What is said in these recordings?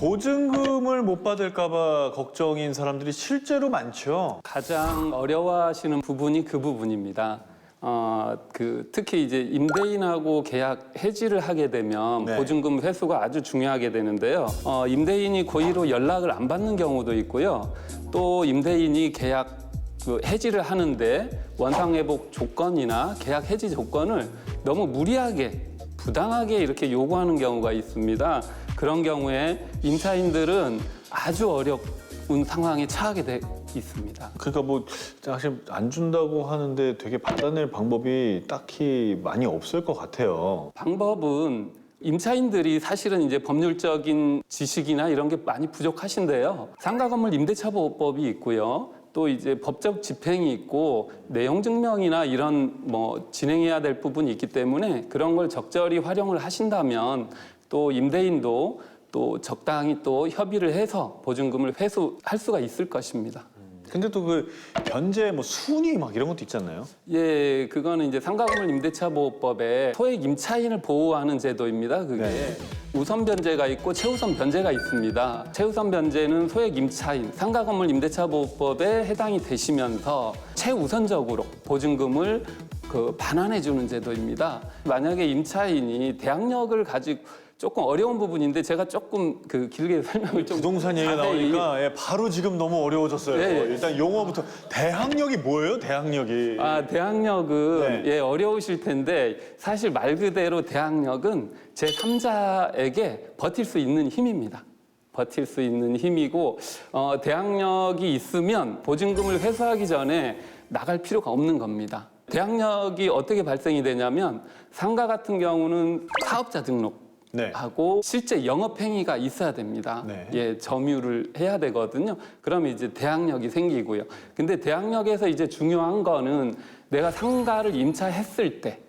보증금을 못 받을까봐 걱정인 사람들이 실제로 많죠. 가장 어려워하시는 부분이 그 부분입니다. 어, 그 특히 이제 임대인하고 계약 해지를 하게 되면 네. 보증금 회수가 아주 중요하게 되는데요. 어, 임대인이 고의로 연락을 안 받는 경우도 있고요. 또 임대인이 계약 그 해지를 하는데 원상 회복 조건이나 계약 해지 조건을 너무 무리하게 부당하게 이렇게 요구하는 경우가 있습니다. 그런 경우에 임차인들은 아주 어려운 상황에 처하게 돼 있습니다. 그러니까 뭐 사실 안 준다고 하는데 되게 받아낼 방법이 딱히 많이 없을 것 같아요. 방법은 임차인들이 사실은 이제 법률적인 지식이나 이런 게 많이 부족하신데요. 상가 건물 임대차 보호법이 있고요. 또 이제 법적 집행이 있고 내용 증명이나 이런 뭐 진행해야 될 부분이 있기 때문에 그런 걸 적절히 활용을 하신다면 또 임대인도 또 적당히 또 협의를 해서 보증금을 회수할 수가 있을 것입니다. 근데 또 그 변제 뭐 순위 막 이런 것도 있잖아요. 예, 그거는 이제 상가건물 임대차 보호법에 소액 임차인을 보호하는 제도입니다. 그게 네. 우선 변제가 있고 최우선 변제가 있습니다. 최우선 변제는 소액 임차인 상가 건물 임대차 보호법에 해당이 되시면서 최우선적으로 보증금을 그 반환해 주는 제도입니다. 만약에 임차인이 대항력을 가지고 조금 어려운 부분인데 제가 조금 그 길게 설명을 좀 부동산 얘기가 자세히 나오니까 예, 바로 지금 너무 어려워졌어요. 네. 일단 용어부터 대항력이 뭐예요? 대항력이. 아, 대항력은 네. 예, 어려우실 텐데 사실 말 그대로 대항력은 제 3자에게 버틸 수 있는 힘입니다. 버틸 수 있는 힘이고 어, 대항력이 있으면 보증금을 회수하기 전에 나갈 필요가 없는 겁니다. 대항력이 어떻게 발생이 되냐면 상가 같은 경우는 사업자 등록 네. 하고 실제 영업 행위가 있어야 됩니다. 네. 예, 점유를 해야 되거든요. 그러면 이제 대항력이 생기고요. 근데 대항력에서 이제 중요한 거는 내가 상가를 임차했을 때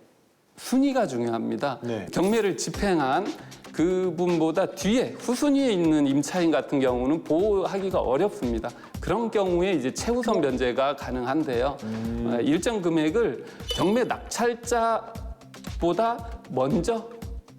순위가 중요합니다. 네. 경매를 집행한 그분보다 뒤에 후순위에 있는 임차인 같은 경우는 보호하기가 어렵습니다. 그런 경우에 이제 최우선 변제가 가능한데요. 어, 일정 금액을 경매 낙찰자보다 먼저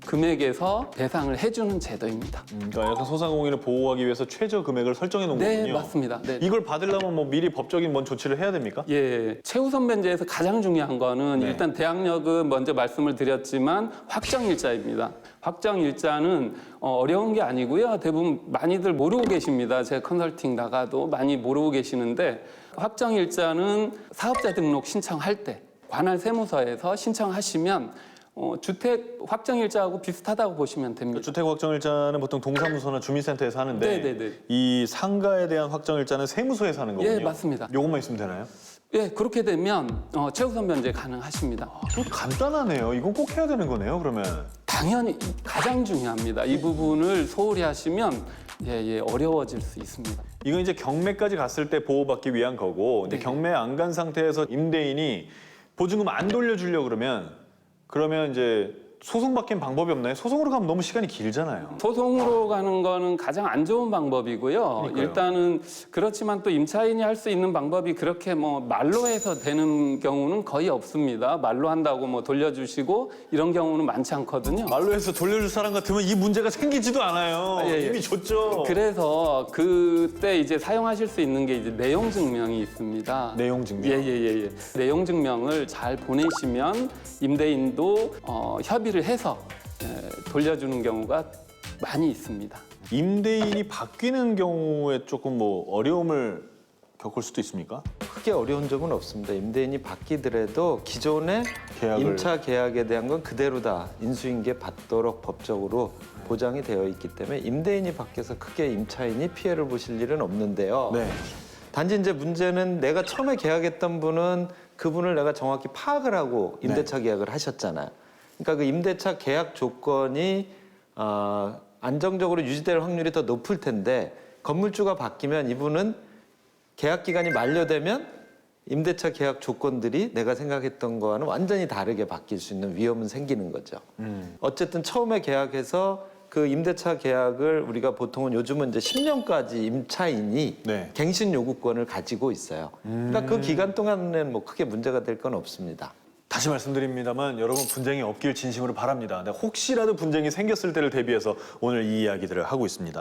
금액에서 배상을 해주는 제도입니다. 음, 그러니까 약간 소상공인을 보호하기 위해서 최저 금액을 설정해 놓은 네, 거군요. 맞습니다. 네. 이걸 받으려면 뭐 미리 법적인 뭔 조치를 해야 됩니까? 예, 최우선 변제에서 가장 중요한 거는 네. 일단 대항력은 먼저 말씀을 드렸지만 확정 일자입니다. 확정 일자는 어, 어려운 게 아니고요. 대부분 많이들 모르고 계십니다. 제 컨설팅 나가도 많이 모르고 계시는데 확정 일자는 사업자 등록 신청할 때 관할 세무서에서 신청하시면 어, 주택 확정 일자하고 비슷하다고 보시면 됩니다. 주택 확정일자는 보통 동사무소나 주민센터에서 하는데 네, 네, 네. 이 상가에 대한 확정일자는 세무서에서 하는 거군요. 예, 맞습니다. 요것만 있으면 되나요? 예, 그렇게 되면 어, 최우선 변제 가능하십니다. 좀 간단하네요. 이건 꼭 해야 되는 거네요. 그러면 당연히 가장 중요합니다. 이 부분을 소홀히 하시면 예, 예, 어려워질 수 있습니다. 이건 이제 경매까지 갔을 때 보호받기 위한 거고, 근데 네. 경매 안 간 상태에서 임대인이 보증금 안 돌려주려 그러면 그러면 이제 소송받기엔 방법이 없나요? 소송으로 가면 너무 시간이 길잖아요. 소송으로 가는 거는 가장 안 좋은 방법이고요. 그러니까요. 일단은 그렇지만 또 임차인이 할 수 있는 방법이 그렇게 뭐 말로 해서 되는 경우는 거의 없습니다. 말로 한다고 뭐 돌려주시고 이런 경우는 많지 않거든요. 말로 해서 돌려줄 사람 같으면 이 문제가 생기지도 않아요. 아, 예, 예. 이미 줬죠. 그래서 그때 이제 사용하실 수 있는 게 이제 내용 증명이 있습니다. 내용 증명. 예예예 예, 내용 증명을 잘 보내시면 임대인도 어, 협의 를 해서 예, 돌려주는 경우가 많이 있습니다. 임대인이 바뀌는 경우에 조금 뭐 어려움을 겪을 수도 있습니까? 크게 어려운 점은 없습니다. 임대인이 바뀌더라도 기존의 계약을- 임차 계약에 대한 건 그대로다. 인수인계 받도록 법적으로 보장이 되어 있기 때문에 임대인이 바뀌어서 크게 임차인이 피해를 보실 일은 없는데요. 네. 단지 이제 문제는 내가 처음에 계약했던 분은 그분을 내가 정확히 파악을 하고 임대차 계약을 하셨잖아요. 그러니까 그 임대차 계약 조건이 어, 안정적으로 유지될 확률이 더 높을 텐데 건물주가 바뀌면 이분은 계약 기간이 만료되면 임대차 계약 조건들이 내가 생각했던 거와는 완전히 다르게 바뀔 수 있는 위험은 생기는 거죠. 음. 어쨌든 처음에 계약해서 그 임대차 계약을 우리가 보통은 요즘은 이제 10년까지 임차인이 네. 갱신 요구권을 가지고 있어요. 그러니까 그 기간 동안에는 뭐 크게 문제가 될 건 없습니다. 다시 말씀드립니다만 여러분 분쟁이 없길 진심으로 바랍니다. 네, 혹시라도 분쟁이 생겼을 때를 대비해서 오늘 이 이야기들을 하고 있습니다.